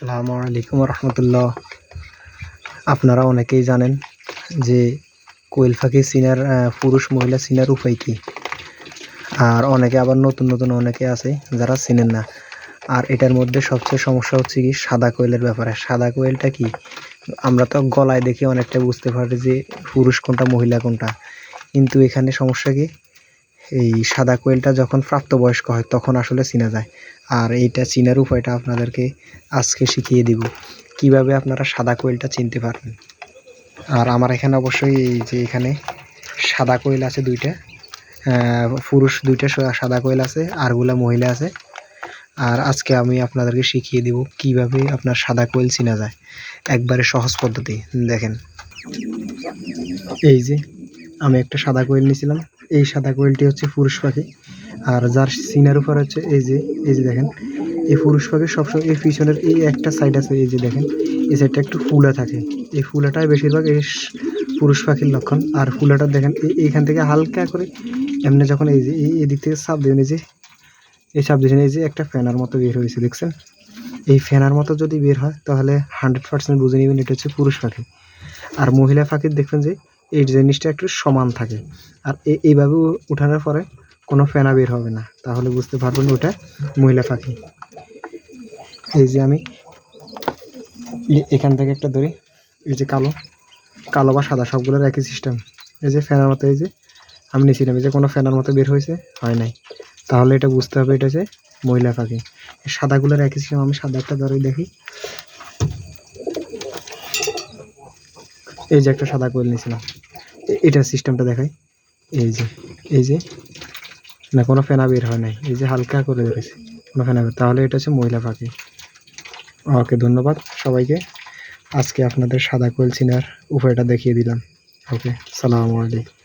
আসসালামু আলাইকুম রহমতুল্লাহ। আপনারা অনেকেই জানেন যে কোয়েল পাখি চিনার পুরুষ মহিলা চিনার উপায় কী? আর অনেকে আবার নতুন নতুন অনেকে আছে যারা চিনেন না। আর এটার মধ্যে সবচেয়ে সমস্যা হচ্ছে কি, সাদা কোয়েলের ব্যাপারে। সাদা কোয়েলটা কি? আমরা তো গলায় দেখে অনেকটা বুঝতে পারি যে পুরুষ কোনটা, মহিলা কোনটা। কিন্তু এখানে সমস্যা কি? এই সাদা কোয়েলটা যখন প্রাপ্তবয়স্ক হয়, তখন আসলে চিনা যায়। আর এইটা চিনার উপায়টা আপনাদেরকে আজকে শিখিয়ে দিব। কীভাবে আপনারা সাদা কোয়েলটা চিনতে পারবেন? আর আমার এখানে অবশ্যই এই যে এখানে সাদা কোয়েল আছে দুইটা পুরুষ দুইটা সাদা কোয়েল আছে, আরগুলা মহিলা আছে। আর আজকে আমি আপনাদেরকে শিখিয়ে দিব কীভাবে আপনার সাদা কোয়েল চিনা যায়। একবারে সহজ পদ্ধতি, দেখেন। এই যে আমি একটা সাদা কোয়েল নিয়েছিলাম এই সাদা কোয়েলটি হচ্ছে পুরুষ পাখি। আর যার সিনার উপর হচ্ছে এই যে এই যে দেখেন, এই পুরুষ পাখির সবসময় এই পিছনের এই একটা সাইড আছে, এই যে দেখেন, এই সাইডটা একটু ফুলা থাকে। এই ফুলাটাই বেশিরভাগ এই পুরুষ পাখির লক্ষণ। আর ফুলাটা দেখেন, এই, এইখান থেকে হালকা করে এমনি যখন এই যে, এই, এদিক থেকে চাপ দেবেন এই যে, এই চাপ দিয়েছেন, এই যে একটা ফ্যানার মতো বের হয়েছে, দেখছেন? এই ফ্যানার মতো যদি বের হয়, তাহলে হান্ড্রেড পার্সেন্ট বুঝে নেবেন এটা হচ্ছে পুরুষ পাখি। আর মহিলা পাখির দেখবেন যে এই জিনিসটা একটু সমান থাকে। আর এইভাবে উঠানোর পরে কোনো ফেনা বের হবে না। তাহলে বুঝতে পারবেন ওটা মহিলা পাখি। এই যে আমি এখান থেকে একটা ধরি, এই যে কালো কালো বা সাদা সবগুলোর একই সিস্টেম এই যে ফেনার মতো, এই যে আমি নিয়েছিলাম এই যে কোনো ফেনার মতো বের হয়েছে, হয় নাই। তাহলে এটা বুঝতে হবে এটা যে মহিলা পাখি। সাদাগুলোর একই সিস্টেম আমি সাদা একটা ধরে দেখি। এই যে একটা সাদা কোয়েল নিয়েছিলাম। এটার সিস্টেমটা দেখাই। এই যে এই যে, না, কোনো ফেনা বের হয় নাই। এই যে হালকা করে ধরেছে কোনো ফেনা বের। তাহলে এটা হচ্ছে মহিলা পাখি। ওকে, ধন্যবাদ সবাইকে। আজকে আপনাদের সাদা কোয়েল চিনার উপায়টা দেখিয়ে দিলাম। ওকে, সালামু আলাইকুম।